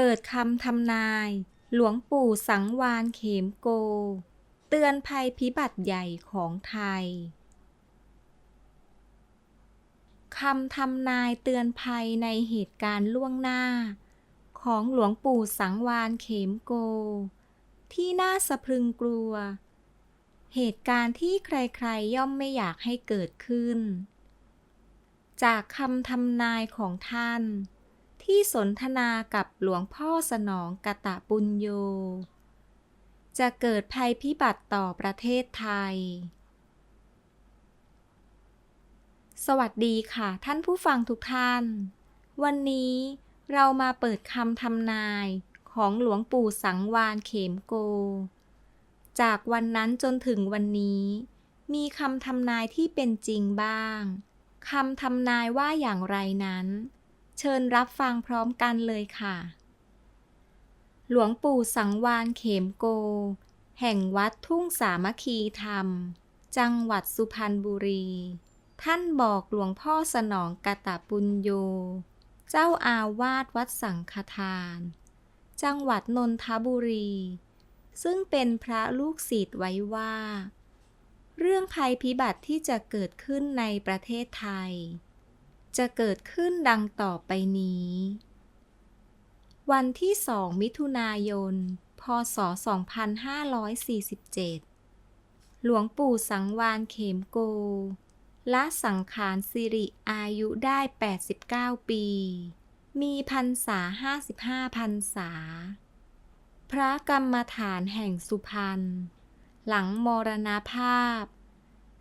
เปิดคำทำนาย หลวงปู่สังวานเขมโก เตือนภัยพิบัติใหญ่ของไทย คำทำนายเตือนภัยในเหตุการณ์ล่วงหน้า ของหลวงปู่สังวานเขมโก ที่น่าสะพรึงกลัว เหตุการณ์ที่ใครๆย่อมไม่อยากให้เกิดขึ้น จากคำทำนายของท่าน ที่สนทนากับหลวงพ่อสนองกตะปุญโย จะเกิดภัยพิบัติต่อประเทศไทย สวัสดีค่ะท่านผู้ฟังทุกท่าน วันนี้เรามาเปิดคำทำนายของหลวงปู่สังวานเขมโก จากวันนั้นจนถึงวันนี้ มีคำทำนายที่เป็นจริงบ้างคำทำนายว่าอย่างไรนั้น เชิญรับฟังพร้อมกันเลยค่ะ หลวงปู่สังวานเขมโก แห่งวัดทุ่งสามัคคีธรรม จังหวัดสุพรรณบุรี ท่านบอกหลวงพ่อสนองกตปุญโย เจ้าอาวาสวัดสังฆทาน จังหวัดนนทบุรี ซึ่งเป็นพระลูกศิษย์ไว้ว่า เรื่องภัยพิบัติที่จะเกิดขึ้นในประเทศไทย จะเกิดขึ้นดังต่อไปนี้ วันที่ 2 มิถุนายน พศ 2547 หลวงปู่สังวานเขมโกละสังขารสิริอายุได้ 89 ปี มีพรรษา 55พรรษา พระกรรมฐานแห่งสุพรรณ หลังมรณภาพ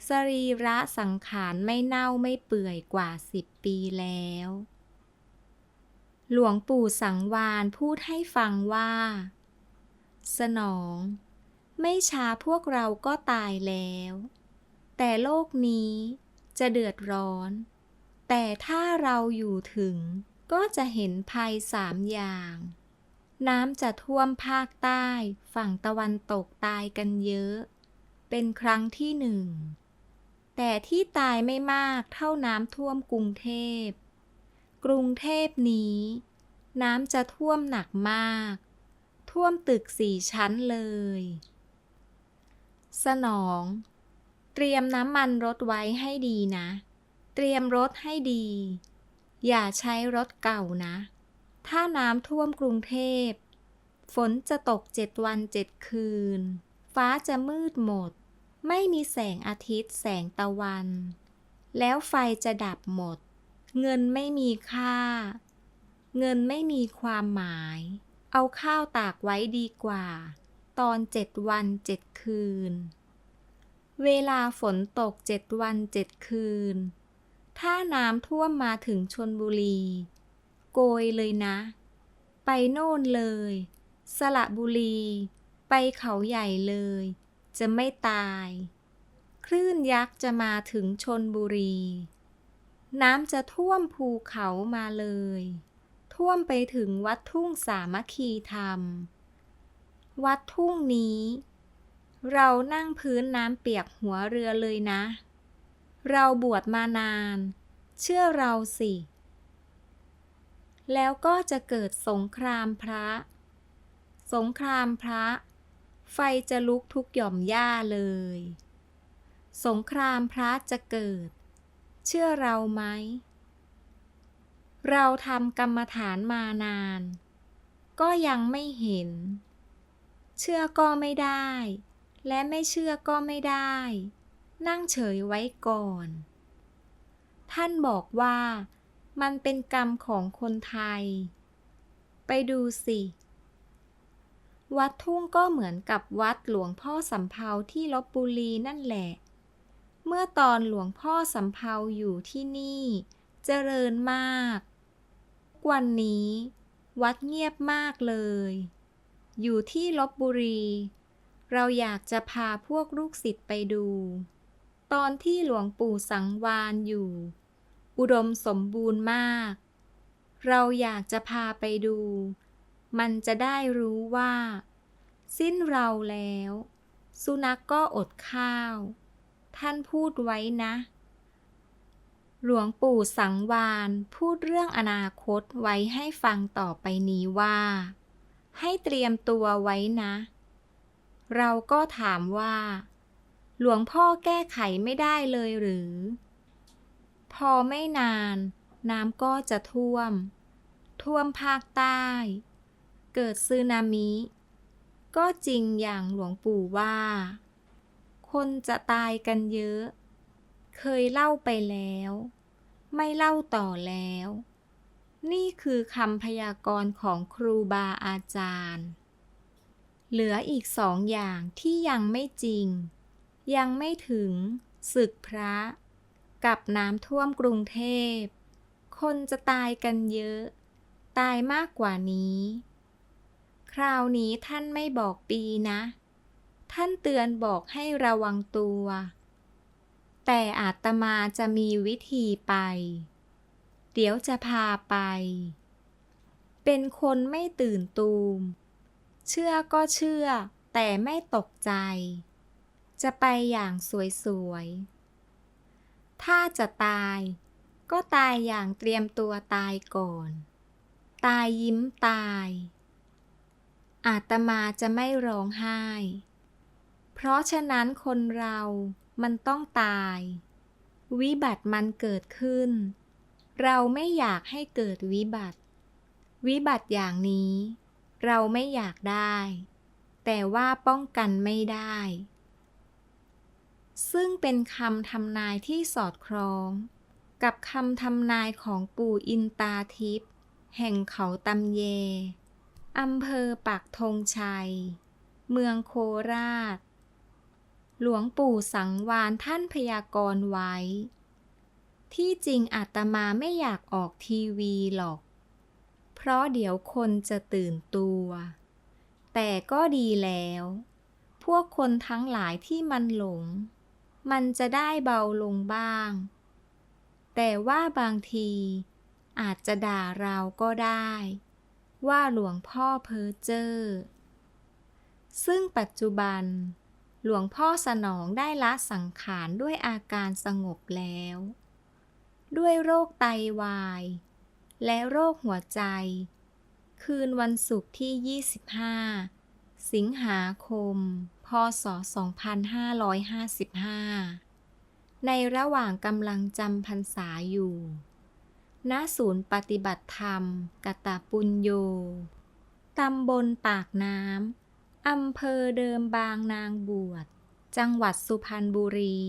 สรีระสังขารไม่เน่าไม่เปื่อยกว่าสิบปีแล้ว หลวงปู่สังวานพูดให้ฟังว่า สนอง ไม่ช้าพวกเราก็ตายแล้ว แต่โลกนี้จะเดือดร้อน แต่ถ้าเราอยู่ถึงก็จะเห็นภัยสามอย่าง น้ำจะท่วมภาคใต้ฝั่งตะวันตกตายกันเยอะ เป็นครั้งที่หนึ่ง แต่ที่ตายไม่มากเท่าน้ำท่วมกรุงเทพ กรุงเทพนี้ น้ำจะท่วมหนักมาก ท่วมตึกสี่ชั้นเลย สนอง เตรียมน้ำมันรถไว้ให้ดีนะ เตรียมรถให้ดี อย่าใช้รถเก่านะ ถ้าน้ำท่วมกรุงเทพ ฝนจะตกเจ็ดวันเจ็ดคืน ฟ้าจะมืดหมด ไม่มีแสงอาทิตย์แสงตะวัน แล้วไฟจะดับหมด เงินไม่มีค่า เงินไม่มีความหมาย เอาข้าวตากไว้ดีกว่า ตอนเจ็ดวันเจ็ดคืน เวลาฝนตกเจ็ดวันเจ็ดคืน ถ้าน้ำท่วมมาถึงชนบุรี โกยเลยนะ ไปโน่นเลย สระบุรี ไปเขาใหญ่เลย จะไม่ตาย คลื่นยักษ์จะมาถึงชนบุรี น้ำจะท่วมภูเขามาเลย ท่วมไปถึงวัดทุ่งสามัคคีธรรม วัดทุ่งนี้ เรานั่งพื้นน้ำเปียกหัวเรือเลยนะ เราบวชมานาน เชื่อเราสิ แล้วก็จะเกิดสงครามพระ สงครามพระ ไฟจะลุกทุกหย่อมหญ้าเลย สงครามพระจะเกิด เชื่อเราไหม เราทำกรรมฐานมานาน ก็ยังไม่เห็น เชื่อก็ไม่ได้ และไม่เชื่อก็ไม่ได้ นั่งเฉยไว้ก่อน ท่านบอกว่ามันเป็นกรรมของคนไทย ไปดูสิ วัดทุ่งก็เหมือนกับวัดหลวงพ่อสำเภาที่ลบบุรีนั่นแหละ เมื่อตอนหลวงพ่อสำเภาอยู่ที่นี่ เจริญมาก วันนี้ วัดเงียบมากเลย อยู่ที่ลบบุรี เราอยากจะพาพวกลูกศิษย์ไปดู ตอนที่หลวงปู่สังวานอยู่ อุดมสมบูรณ์มาก เราอยากจะพาไปดู มันจะได้รู้ว่า สิ้นเราแล้ว สุนัขกก็อดข้าว ท่านพูดไว้นะ หลวงปู่สังวานพูดเรื่องอนาคตไว้ให้ฟังต่อไปนี้ว่า ให้เตรียมตัวไว้นะ เราก็ถามว่า หลวงพ่อแก้ไขไม่ได้เลยหรือ พอไม่นาน น้ำก็จะท่วม ท่วมภาคใต้ เกิดสึนามิ ก็จริงอย่างหลวงปู่ว่า คนจะตายกันเยอะ เคยเล่าไปแล้ว ไม่เล่าต่อแล้ว นี่คือคำพยากรณ์ของครูบาอาจารย์ เหลืออีกสองอย่างที่ยังไม่จริง ยังไม่ถึงศึกพระ กับน้ำท่วมกรุงเทพ คนจะตายกันเยอะ ตายมากกว่านี้ คราวนี้ท่านไม่บอกปีนะ ท่านเตือนบอกให้ระวังตัว แต่อาตมาจะมีวิธีไป เดี๋ยวจะพาไป เป็นคนไม่ตื่นตูม เชื่อก็เชื่อ แต่ไม่ตกใจ จะไปอย่างสวยๆ ถ้าจะตายก็ตายอย่างเตรียมตัวตายก่อน ตายยิ้มตาย อาตมาจะไม่ร้องไห้ เพราะฉะนั้นคนเรามันต้องตาย วิบัติมันเกิดขึ้น เราไม่อยากให้เกิดวิบัติ วิบัติอย่างนี้ เราไม่อยากได้ แต่ว่าป้องกันไม่ได้ ซึ่งเป็นคำทำนายที่สอดคล้อง กับคำทำนายของปู่อินตาทิพย์แห่งเขาตำเย อำเภอปักธงชัย เมืองโคราช หลวงปู่สังวานท่านพยากรณ์ไว้ ที่จริงอาตมาไม่อยากออกทีวีหรอก เพราะเดี๋ยวคนจะตื่นตัว แต่ก็ดีแล้ว พวกคนทั้งหลายที่มันหลง มันจะได้เบาลงบ้าง แต่ว่าบางทีอาจจะด่าเราก็ได้ ว่าหลวงพ่อเพ้อเจ้อ ซึ่งปัจจุบัน หลวงพ่อสนองได้ละสังขารด้วยอาการสงบแล้ว ด้วยโรคไตวาย และโรคหัวใจ คืนวันศุกร์ที่ 25 สิงหาคม พศ 2555 ในระหว่างกำลังจำพรรษาอยู่ ณศูนย์ปฏิบัติธรรม กตปุญโย ตำบลปากน้ำ อำเภอเดิมบางนางบวช จังหวัดสุพรรณบุรี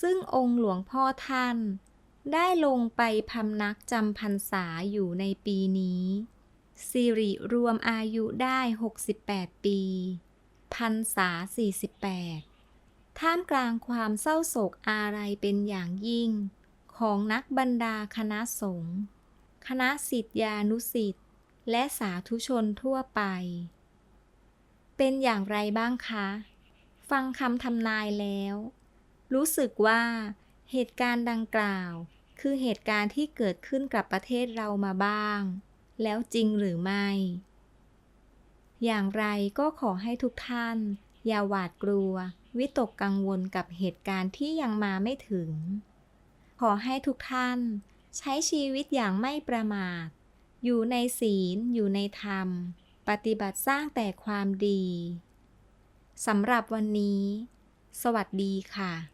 ซึ่งองค์หลวงพ่อท่าน ได้ลงไปพำนักจำพรรษาอยู่ในปีนี้ สิริรวมอายุได้ 68 ปีพรรษา 48 ท่ามกลางความเศร้าโศกอาลัยเป็นอย่างยิ่ง ของนักบรรดาคณะสงฆ์คณะสิทธิานุสิทธิ์และสาธุชนทั่วไป เป็นอย่างไรบ้างคะ ฟังคำทำนายแล้ว รู้สึกว่าเหตุการณ์ดังกล่าว คือเหตุการณ์ที่เกิดขึ้นกับประเทศเรามาบ้าง แล้วจริงหรือไม่ อย่างไรก็ขอให้ทุกท่าน อย่าหวาดกลัว วิตกกังวลกับเหตุการณ์ที่ยังมาไม่ถึง ขอให้ทุกท่าน ใช้ชีวิตอย่างไม่ประมาท อยู่ในศีล อยู่ในธรรม ปฏิบัติสร้างแต่ความดี สำหรับวันนี้ สวัสดีค่ะ